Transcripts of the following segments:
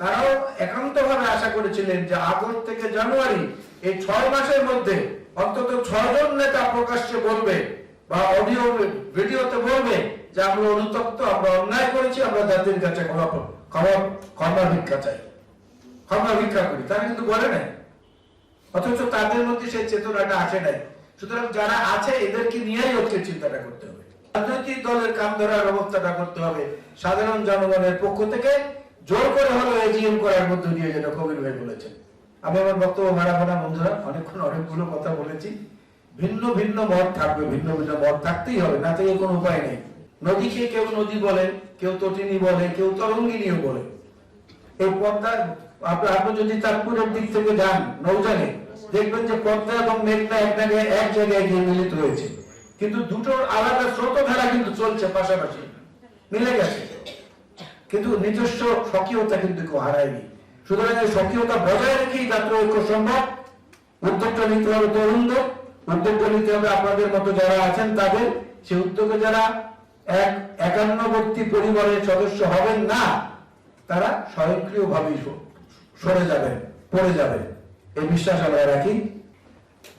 তারাও একান্ত ভাবে আশা করেছিলেন যে আগস্ট থেকে জানুয়ারি এই ছয় মাসের মধ্যে অন্তত ছয়জন নেতা প্রকাশ্যে বলবে বা অডিও ভিডিওতে বলবে যে আমরা অনুতপ্ত, আমরা অন্যায় করেছি, আমরা জাতির কাছে ক্ষমা ভিক্ষা চাই। ক্ষমা ভিক্ষা করি। তারা কিন্তু বলে নাই। অথচ তাদের মধ্যে সেই চেতনাটা আসে নাই। সুতরাং যারা আছে, এদেরকে নিয়েই চিন্তাটা করতে হবে। রাজনৈতিক দলের কাম ধরার ব্যবস্থাটা করতে হবে সাধারণ জনগণের পক্ষ থেকে। জোর করে হলো এজিএম করার মধ্য দিয়ে যেটা কবির ভাই বলেছেন। আমি আমার বক্তব্য বাড়াবো না বন্ধুরা, অনেকক্ষণ অনেকগুলো কথা বলেছি। ভিন্ন ভিন্ন মত থাকবে, ভিন্ন ভিন্ন মত থাকতেই হবে, না থেকে কোনো উপায় নেই। নদীকে কেউ নদী বলে, কেউ তটিনী বলে, কেউ তরঙ্গিনীও বলে। এই পদ্মা আপনি যদি চাঁদপুরের দিক থেকে যান নৌজানে দেখবেন যে পদ্মা এবং মেঘনা এক জায়গায় এক জায়গায় গিয়ে মিলিত হয়েছে। কিন্তু দুটোর আলাদা স্রোতধারা কিন্তু চলছে পাশাপাশি। মিলে গেছে। কিন্তু নিজস্ব স্বকীয়তা কিন্তু কেউ হারায়নি। সুতরাং এই স্বকীয়তা বজায় রেখেই জাতীয় ঐক্য সম্ভব। উদ্যোগটা নিতে হবে তরুণদের। উদ্যোগটা নিতে হবে আপনাদের মতো যারা আছেন তাদের। সে উদ্যোগে যারা এক একান্নবর্তী পরিবারের সদস্য হবেন না, তারা স্বয়ংক্রিয়ভাবেই স- সরে যাবেন, পড়ে যাবেন। এই বিশ্বাস আমরা রাখি।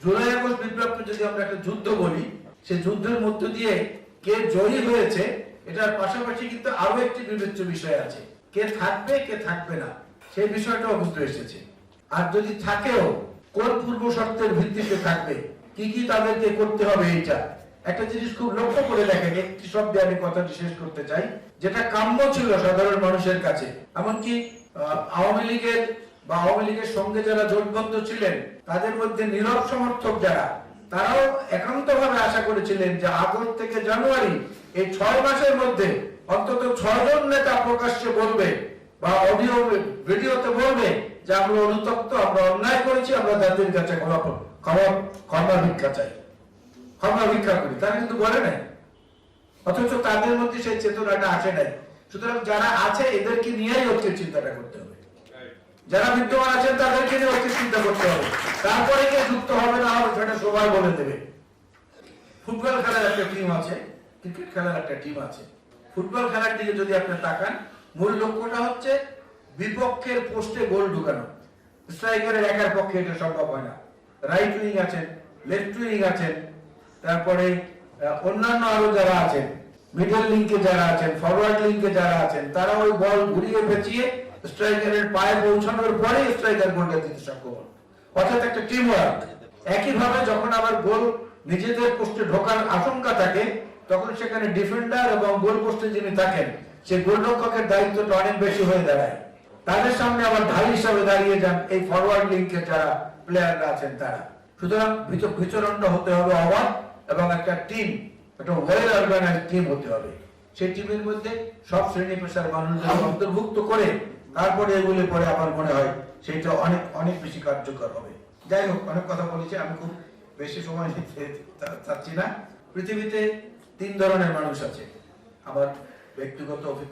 জুলাই আগস্ট বিপ্লবকে যদি আমরা একটা যুদ্ধ বলি সেই যুদ্ধের মধ্য দিয়ে কে জয়ী হয়েছে এটার পাশাপাশি কিন্তু আরও একটি বিবেচ্য বিষয় আছে। কে থাকবে কে থাকবে না, সেই বিষয়টাও বুঝতে এসেছে। আর যদি থাকেও, কোন পূর্ব শর্তের ভিত্তিতে থাকবে? কি কি তাদেরকে করতে হবে এইটা? একটা জিনিস খুব লক্ষ্য করে দেখেন, একটি শব্দে আমি কথাটি শেষ করতে চাই, যেটা কাম্য ছিল সাধারণ মানুষের কাছে। এমনকি আওয়ামী লীগের বা আওয়ামী লীগের সঙ্গে যারা জোটবদ্ধ ছিলেন, তাদের মধ্যে নীরব সমর্থক যারা, তারাও একান্ত ভাবে আশা করেছিলেন যে আগস্ট থেকে জানুয়ারি এই ছয় মাসের মধ্যে অন্তত ছয়জন নেতা প্রকাশ্যে বলবে বা অডিও ভিডিওতে বলবে যে আমরা অনুতপ্ত, আমরা অন্যায় করেছি, আমরা জাতির কাছে ক্ষমা ভিক্ষা চাই। ক্ষমা ভিক্ষা করি। তারা কিন্তু বলে নাই। অথচ তাদের মধ্যে সেই চেতনাটা আসে নাই। সুতরাং যারা আছে, এদেরকে নিয়েই হচ্ছে চিন্তাটা করতে হবে। যারা বিদ্যমান আছেন, তাদেরকে নিয়ে হচ্ছে চিন্তা করতে হবে। তারপরে কে যুক্ত হবে না হবে, সেটা সবাই বলে দেবে। ফুটবল খেলার একটা টিম আছে। ক্রিকেট খেলার একটা টিম আছে। ফুটবল খেলার দিকে যদি আপনি তাকান, মূল লক্ষ্যটা হচ্ছে বিপক্ষের পোস্টে গোল ঢুকানো। স্ট্রাইকারের একার পক্ষে এটা সম্ভব হয় না। রাইট উইং আছেন লেফট উইং আছেন, তারপরে অন্যান্য আরও যারা আছেন মিডল লিঙ্কে যারা আছেন ফরওয়ার্ড লিঙ্কে যারা আছেন, তারা ওই বল ঘুরিয়ে পেঁচিয়ে স্ট্রাইকারের পায়ে পৌঁছানোর পরে স্ট্রাইকার গোলটা দিতে সক্ষম হন। অর্থাৎ একটা টিম ওয়ার্ক একইভাবে যখন আবার গোল নিজেদের পোস্টে ঢোকার আশঙ্কা থাকে তখন সেখানে ডিফেন্ডার এবং গোল পোস্টে যিনি থাকেন, সেই গোলরক্ষকের দায়িত্বটা অনেক বেশি হয়ে দাঁড়ায়। তাদের সামনে আবার ঢাল হিসাবে দাঁড়িয়ে যান এই ফরওয়ার্ড লিঙ্কের যারা প্লেয়াররা আছেন তারা। সুতরাং বিচ- বিচরণটা হতে হবে অবাধ এবং একটা টিম একটা ওয়েল অর্গানাইজ টিম হতে হবে। সেই টিমের মধ্যে সব শ্রেণি পেশার মানুষদের অন্তর্ভুক্ত করে তারপরে এগুলি পরে আমার মনে হয় সেটা অনেক অনেক বেশি কার্যকর হবে। যাই হোক, অনেক কথা বলেছি, আমি খুব বেশি সময় চাচ্ছি না। পৃথিবীতে তিন ধরনের মানুষ আছে। আবার ব্যক্তিগত অভিজ্ঞতা